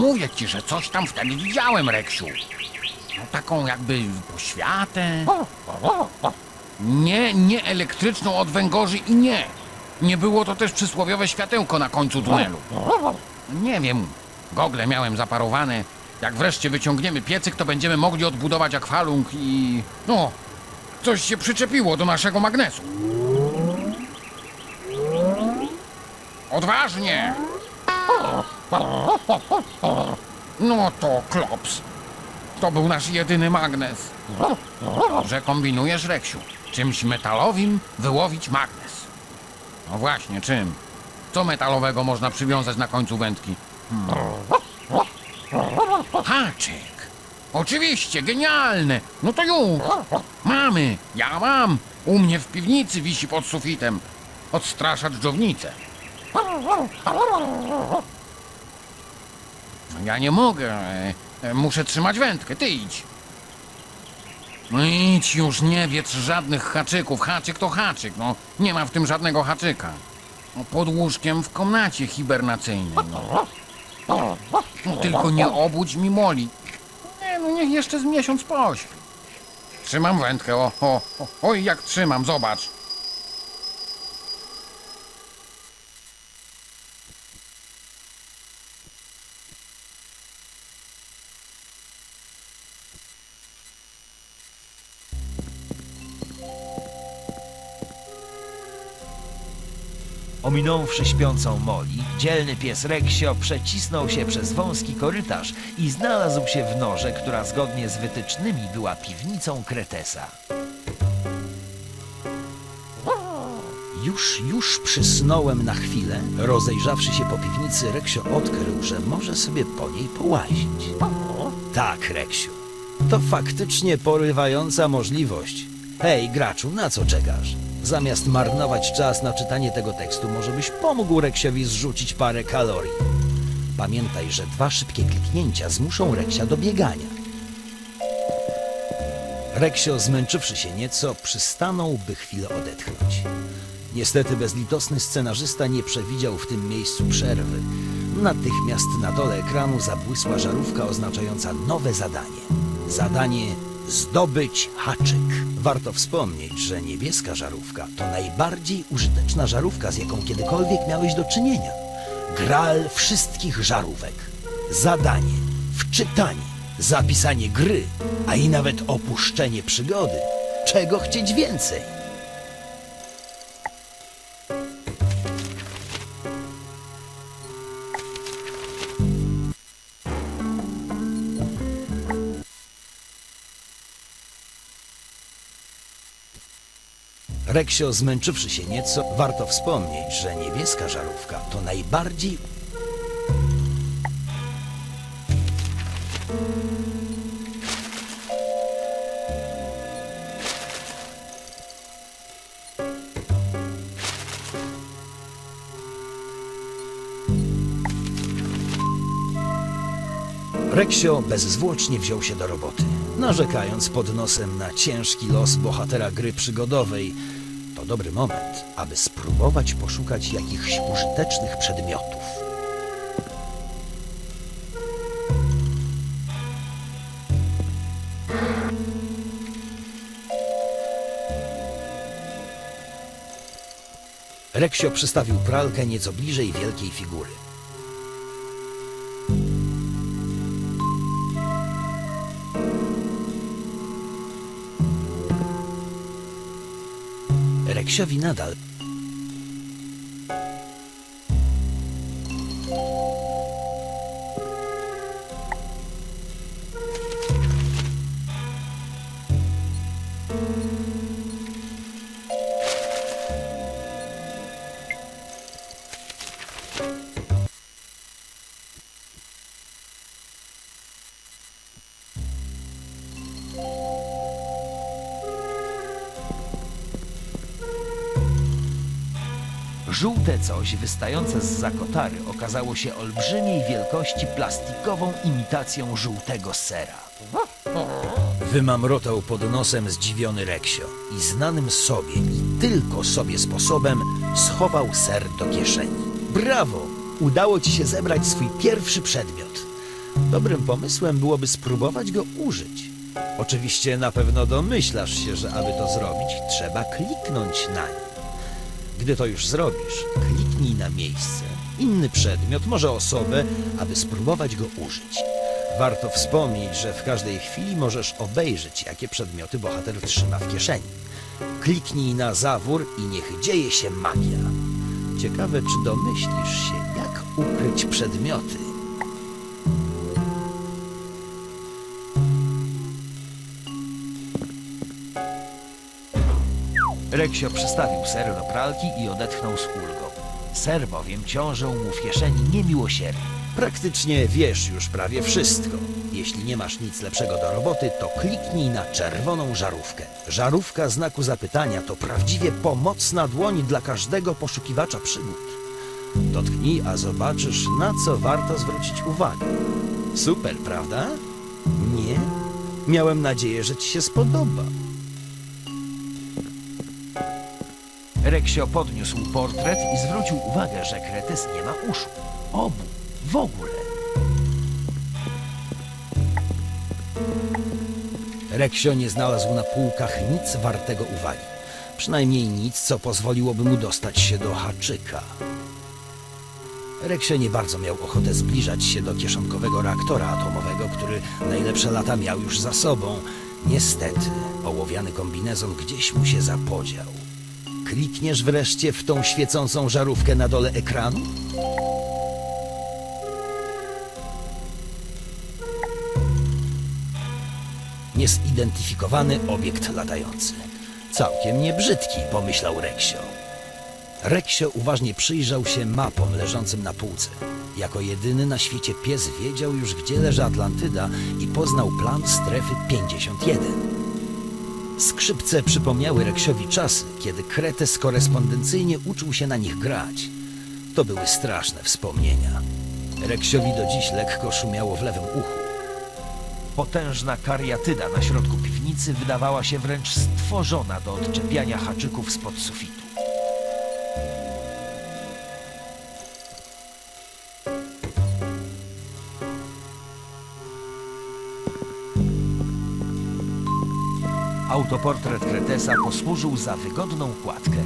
Mówię ci, że coś tam wtedy widziałem, Reksiu. No taką jakby poświatę. Nie, nie elektryczną od węgorzy i nie. Nie było to też przysłowiowe światełko na końcu tunelu. Nie wiem, gogle miałem zaparowane. Jak wreszcie wyciągniemy piecyk, to będziemy mogli odbudować akwalung i... No, coś się przyczepiło do naszego magnesu. Odważnie! No to klops. To był nasz jedyny magnes. Dobrze kombinujesz, Reksiu. Czymś metalowym wyłowić magnes. No właśnie, czym? Co metalowego można przywiązać na końcu wędki? Haczyk. Oczywiście, genialne. No to już. Mamy. Ja mam. U mnie w piwnicy wisi pod sufitem. Odstrasza dżdżownicę. Ja nie mogę. e, e, Muszę trzymać wędkę. Ty idź. No idź już, nie wiedz żadnych haczyków. Haczyk to haczyk, no. Nie ma w tym żadnego haczyka. No, pod łóżkiem w komnacie hibernacyjnej, no. no tylko nie obudź mi Moli. Nie, no niech jeszcze z miesiąc pośpi. Trzymam wędkę, o, o, o, oj jak trzymam, zobacz. Ominąwszy śpiącą Moli, dzielny pies Reksio przecisnął się przez wąski korytarz i znalazł się w norze, która zgodnie z wytycznymi była piwnicą Kretesa. Już, już przysnąłem na chwilę. Rozejrzawszy się po piwnicy, Reksio odkrył, że może sobie po niej połazić. Tak, Reksiu. To faktycznie porywająca możliwość. Hej, graczu, na co czekasz? Zamiast marnować czas na czytanie tego tekstu, może byś pomógł Reksiowi zrzucić parę kalorii. Pamiętaj, że dwa szybkie kliknięcia zmuszą Reksia do biegania. Reksio, zmęczywszy się nieco, przystanął, by chwilę odetchnąć. Niestety bezlitosny scenarzysta nie przewidział w tym miejscu przerwy. Natychmiast na dole ekranu zabłysła żarówka oznaczająca nowe zadanie. Zadanie zdobyć haczyk. Warto wspomnieć, że niebieska żarówka to najbardziej użyteczna żarówka, z jaką kiedykolwiek miałeś do czynienia. Gral wszystkich żarówek. Zadanie, wczytanie, zapisanie gry, a i nawet opuszczenie przygody. Czego chcieć więcej? Reksio, zmęczywszy się nieco, warto wspomnieć, że niebieska żarówka to najbardziej Reksio bezzwłocznie wziął się do roboty, narzekając pod nosem na ciężki los bohatera gry przygodowej. Dobry moment, aby spróbować poszukać jakichś użytecznych przedmiotów. Reksio przystawił pralkę nieco bliżej wielkiej figury. Reksiowi nadal. Żółte coś wystające z zakotary okazało się olbrzymiej wielkości plastikową imitacją żółtego sera. Wymamrotał pod nosem zdziwiony Reksio i znanym sobie i tylko sobie sposobem schował ser do kieszeni. Brawo! Udało ci się zebrać swój pierwszy przedmiot. Dobrym pomysłem byłoby spróbować go użyć. Oczywiście na pewno domyślasz się, że aby to zrobić, trzeba kliknąć na nim. Gdy to już zrobisz, kliknij na miejsce, inny przedmiot, może osobę, aby spróbować go użyć. Warto wspomnieć, że w każdej chwili możesz obejrzeć, jakie przedmioty bohater trzyma w kieszeni. Kliknij na zawór i niech dzieje się magia. Ciekawe, czy domyślisz się, jak ukryć przedmioty. Reksio przystawił ser do pralki i odetchnął z ulgą. Ser bowiem ciążył mu w kieszeni niemiłosiernie. Praktycznie wiesz już prawie wszystko. Jeśli nie masz nic lepszego do roboty, to kliknij na czerwoną żarówkę. Żarówka znaku zapytania to prawdziwie pomocna dłoń dla każdego poszukiwacza przygód. Dotknij, a zobaczysz, na co warto zwrócić uwagę. Super, prawda? Nie? Miałem nadzieję, że ci się spodoba. Reksio podniósł portret i zwrócił uwagę, że Kretes nie ma uszu. Obu. W ogóle. Reksio nie znalazł na półkach nic wartego uwagi. Przynajmniej nic, co pozwoliłoby mu dostać się do haczyka. Reksio nie bardzo miał ochotę zbliżać się do kieszonkowego reaktora atomowego, który najlepsze lata miał już za sobą. Niestety, ołowiany kombinezon gdzieś mu się zapodział. Klikniesz wreszcie w tą świecącą żarówkę na dole ekranu? Niezidentyfikowany obiekt latający. Całkiem niebrzydki, pomyślał Reksio. Reksio uważnie przyjrzał się mapom leżącym na półce. Jako jedyny na świecie pies wiedział już, gdzie leży Atlantyda i poznał plan strefy 51. Skrzypce przypomniały Reksiowi czasy, kiedy Kretes korespondencyjnie uczył się na nich grać. To były straszne wspomnienia. Reksiowi do dziś lekko szumiało w lewym uchu. Potężna kariatyda na środku piwnicy wydawała się wręcz stworzona do odczepiania haczyków spod sufitu. Autoportret Kretesa posłużył za wygodną kładkę.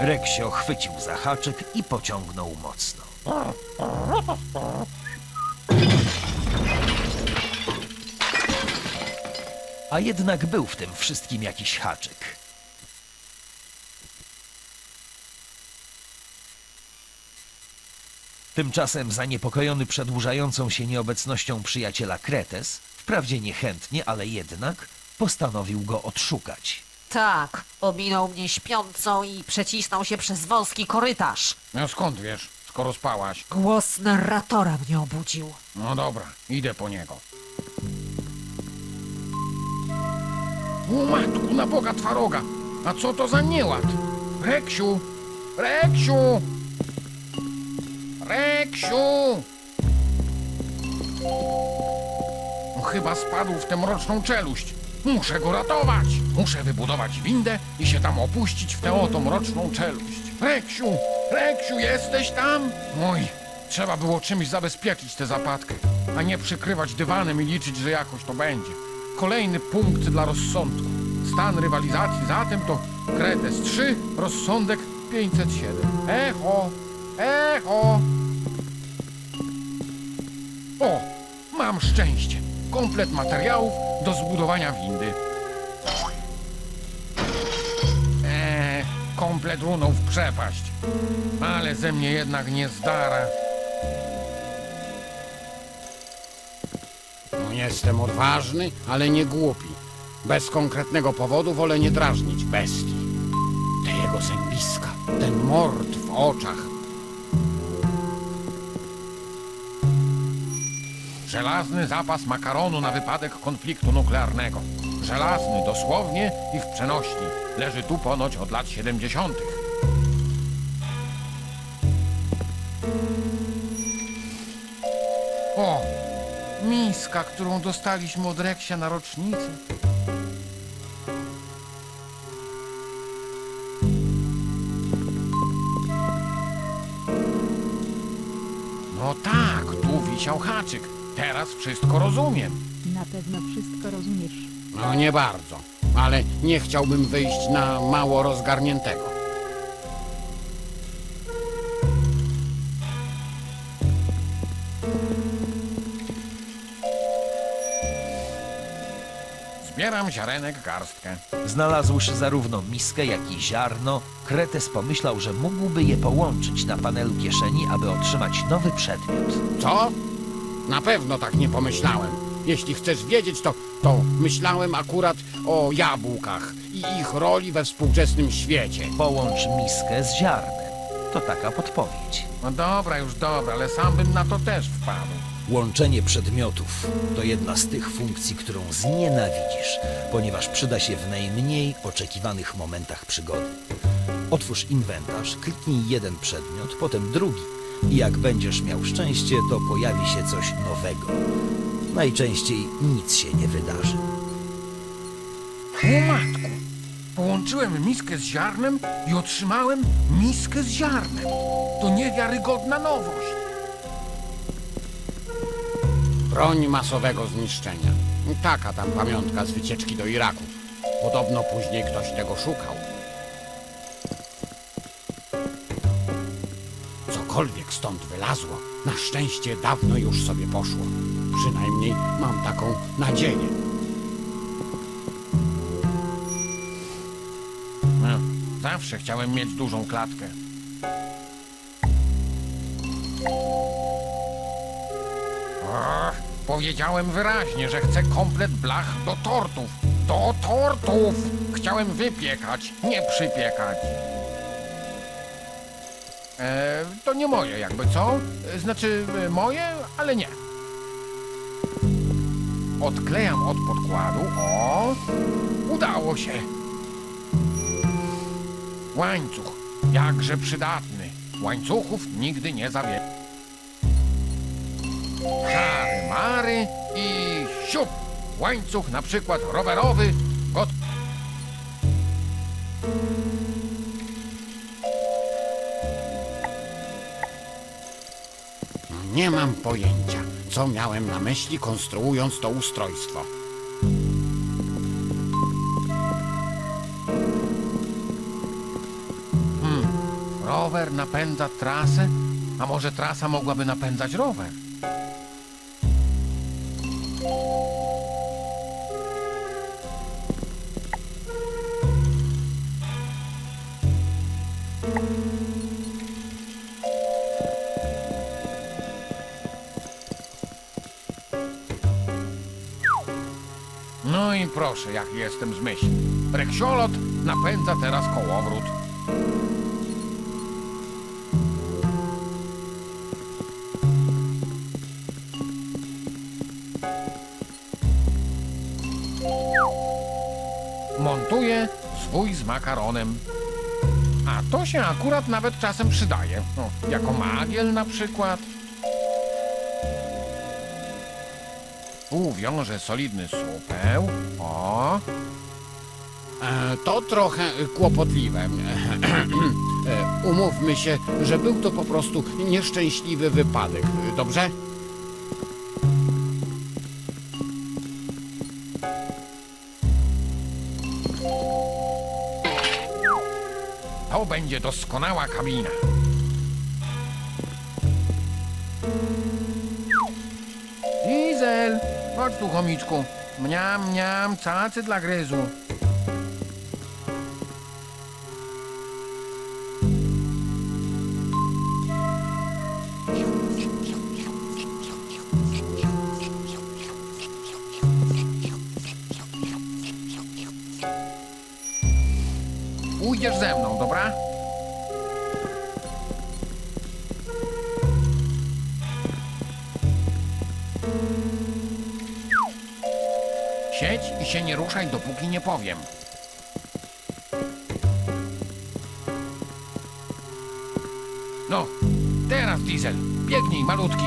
Reksio chwycił za haczyk i pociągnął mocno. A jednak był w tym wszystkim jakiś haczyk. Tymczasem zaniepokojony przedłużającą się nieobecnością przyjaciela Kretes, wprawdzie niechętnie, ale jednak postanowił go odszukać. Tak, ominął mnie śpiącą i przecisnął się przez wąski korytarz. No skąd wiesz, skoro spałaś? Głos narratora mnie obudził. No dobra, idę po niego. O matku, na boga twaroga! A co to za nieład? Reksiu! Reksiu! Reksiu! No, chyba spadł w tę mroczną czeluść. Muszę go ratować! Muszę wybudować windę i się tam opuścić w tę oto mroczną czeluść. Reksiu! Reksiu, jesteś tam? Oj, trzeba było czymś zabezpieczyć tę zapadkę, a nie przykrywać dywanem i liczyć, że jakoś to będzie. Kolejny punkt dla rozsądku. Stan rywalizacji zatem to Kretes 3, rozsądek 507. Echo! Echo! O, mam szczęście. Komplet materiałów do zbudowania windy. Eee, komplet runął w przepaść. Ale ze mnie jednak nie zdara. No, jestem odważny, ale nie głupi. Bez konkretnego powodu wolę nie drażnić bestii. Te jego zębiska, ten mord w oczach, Żelazny zapas makaronu na wypadek konfliktu nuklearnego. Żelazny dosłownie i w przenośni. Leży tu ponoć od lat 70. O, miska, którą dostaliśmy od Reksia na rocznicę. No tak, tu wisiał haczyk. Teraz wszystko rozumiem. Na pewno wszystko rozumiesz. No nie bardzo, ale nie chciałbym wyjść na mało rozgarniętego. Zbieram ziarenek garstkę. Znalazłszy zarówno miskę, jak i ziarno, Kretes pomyślał, że mógłby je połączyć na panelu kieszeni, aby otrzymać nowy przedmiot. Co? Na pewno tak nie pomyślałem. Jeśli chcesz wiedzieć, to, to myślałem akurat o jabłkach i ich roli we współczesnym świecie. Połącz miskę z ziarnem. To taka podpowiedź. No dobra, już dobra, ale sam bym na to też wpadł. Łączenie przedmiotów to jedna z tych funkcji, którą znienawidzisz, ponieważ przyda się w najmniej oczekiwanych momentach przygody. Otwórz inwentarz, kliknij jeden przedmiot, potem drugi i jak będziesz miał szczęście, to pojawi się coś nowego. Najczęściej nic się nie wydarzy. O matku! Połączyłem miskę z ziarnem i otrzymałem miskę z ziarnem. To niewiarygodna nowość. Broń masowego zniszczenia. Taka tam pamiątka z wycieczki do Iraku. Podobno później ktoś tego szukał. Cokolwiek stąd wylazło, na szczęście dawno już sobie poszło. Przynajmniej mam taką nadzieję. No, zawsze chciałem mieć dużą klatkę. Och, powiedziałem wyraźnie, że chcę komplet blach do tortów. Do tortów! Chciałem wypiekać, nie przypiekać. E, to nie moje, jakby co? E, Znaczy, e, moje, ale nie. Odklejam od podkładu. O! Udało się! Łańcuch, jakże przydatny. Łańcuchów nigdy nie zawie. Czary mary i siup. Łańcuch na przykład rowerowy, got... Nie mam pojęcia, co miałem na myśli konstruując to ustrojstwo. Rower napędza trasę? A może trasa mogłaby napędzać rower? Proszę, jak jestem z myśli. Reksiolot napędza teraz kołowrót. Montuję swój z makaronem. A to się akurat nawet czasem przydaje. No, jako magiel na przykład. Tu wiążę solidny supeł. O. E, to trochę kłopotliwe. E, Umówmy się, że był to po prostu nieszczęśliwy wypadek. Dobrze? To będzie doskonała kabina. Chodź tu, chomiczku. Mniam, mniam, cacy dla gryzu. Ruszaj, dopóki nie powiem. No, teraz diesel, biegnij, malutki.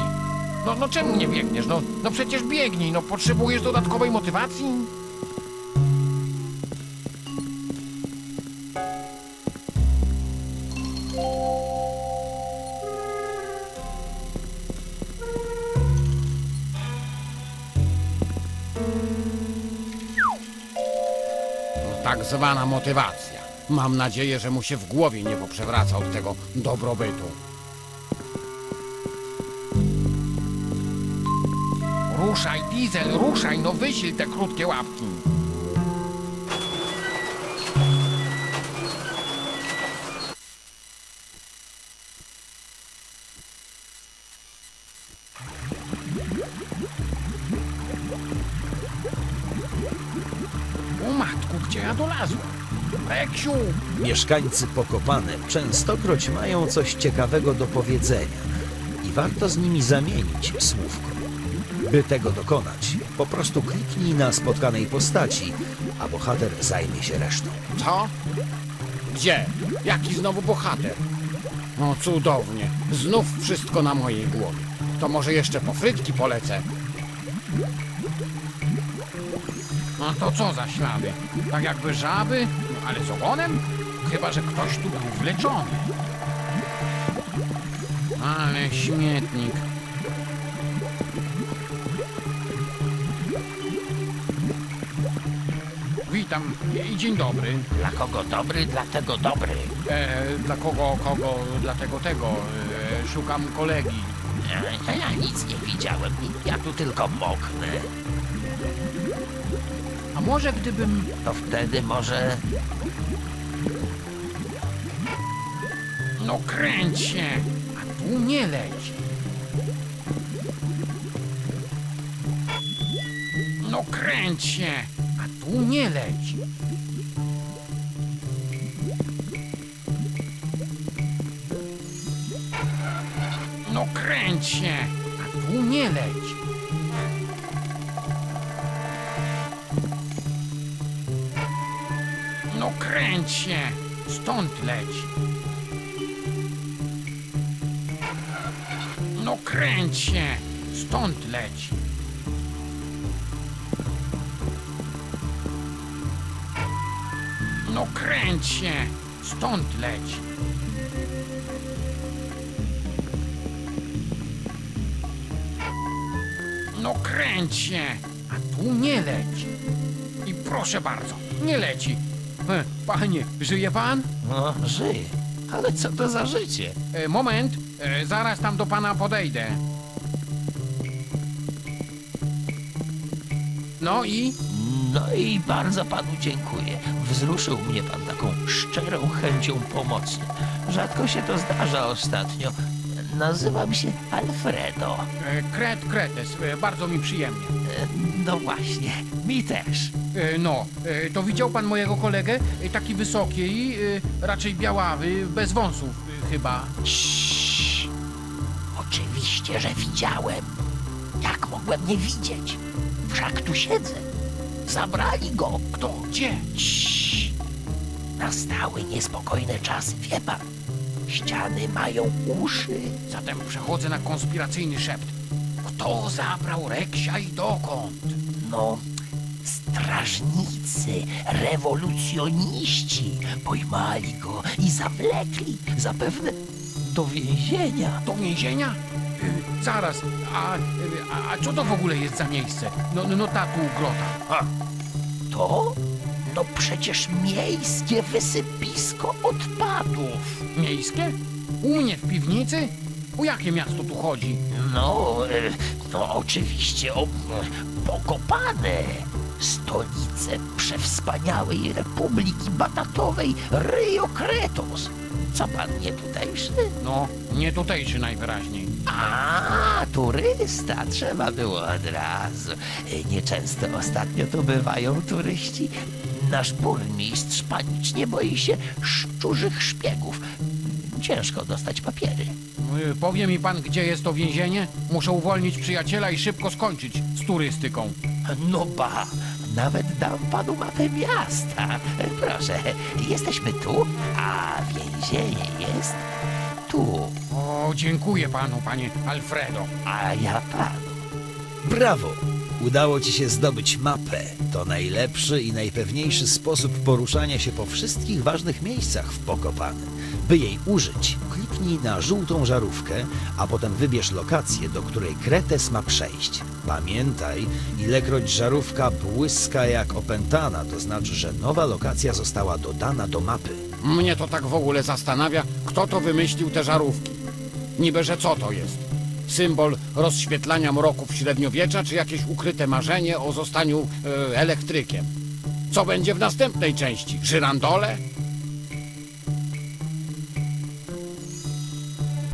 No, no czemu nie biegniesz? No, no przecież biegnij, no potrzebujesz dodatkowej motywacji? Zwana motywacja. Mam nadzieję, że mu się w głowie nie poprzewraca od tego dobrobytu. Ruszaj, Diesel, ruszaj, no wysil te krótkie łapki. Mieszkańcy Pokopane częstokroć mają coś ciekawego do powiedzenia i warto z nimi zamienić słówko. By tego dokonać, po prostu kliknij na spotkanej postaci, a bohater zajmie się resztą. Co? Gdzie? Jaki znowu bohater? No cudownie. Znów wszystko na mojej głowie. To może jeszcze po frytki polecę. No to co za ślady? Tak jakby żaby, no, ale z ogonem? Chyba, że ktoś tu był wleczony. Ale śmietnik. Witam i dzień dobry. Dla kogo dobry, dlatego dobry. E, dla kogo, kogo, dla tego, tego. E, szukam kolegi. E, Ja nic nie widziałem. Ja tu tylko moknę. A może gdybym... To wtedy może... No kręć się, a tu nie leci. No kręć się, a tu nie leci. No kręć się, a tu nie leci. No kręć się, stąd leci. No kręć się, stąd leci. No kręć się, stąd leci. No kręć się, a tu nie leci. I proszę bardzo, nie leci. E, Panie, żyje pan? No, żyje. Ale co to za życie? E, moment, e, zaraz tam do pana podejdę. No i? No i bardzo panu dziękuję. Wzruszył mnie pan taką szczerą chęcią pomocy. Rzadko się to zdarza ostatnio. Nazywam się Alfredo. E, kret, kretes, e, bardzo mi przyjemnie. E, No właśnie, mi też. E, no, e, to widział pan mojego kolegę? E, taki wysoki, e, raczej białawy, bez wąsów e, chyba. Ciii. Oczywiście, że widziałem. Jak mogłem nie widzieć? Wszak tu siedzę. Zabrali go. Kto? Gdzie? Ciii. Nastały niespokojne czasy, wie pan. Ściany mają uszy. Zatem przechodzę na konspiracyjny szept. Kto zabrał Reksia i dokąd? No, strażnicy, rewolucjoniści pojmali go i zawlekli zapewne do więzienia. Do więzienia? E, zaraz, a, e, a, a co to w ogóle jest za miejsce? No, no, no ta tu grota. To? No przecież miejskie wysypisko odpadów. Miejskie? U mnie w piwnicy? O jakie miasto tu chodzi? No, e, no oczywiście o, pokopane. Stolice przewspaniałej Republiki Batatowej Rio Kretos. Co pan nie tutejszy? No, nie tutejszy najwyraźniej. A, turysta, trzeba było od razu. Nieczęsto ostatnio tu bywają turyści. Nasz burmistrz panicznie boi się szczurzych szpiegów. Ciężko dostać papiery. Y, Powie mi pan, gdzie jest to więzienie? Muszę uwolnić przyjaciela i szybko skończyć z turystyką. No ba, nawet dam panu mapę miasta. Proszę, jesteśmy tu, a więzienie jest tu, O, dziękuję panu, panie Alfredo. a ja panu. Brawo! Udało ci się zdobyć mapę. To najlepszy i najpewniejszy sposób poruszania się po wszystkich ważnych miejscach w Pokopany. By jej użyć, kliknij na żółtą żarówkę, a potem wybierz lokację, do której kretes ma przejść. Pamiętaj, ilekroć żarówka błyska jak opętana, to znaczy, że nowa lokacja została dodana do mapy. Mnie to tak w ogóle zastanawia, kto to wymyślił te żarówki. Niby, że co to jest? Symbol rozświetlania mroków średniowiecza, czy jakieś ukryte marzenie o zostaniu e, elektrykiem? Co będzie w następnej części? Żyrandole?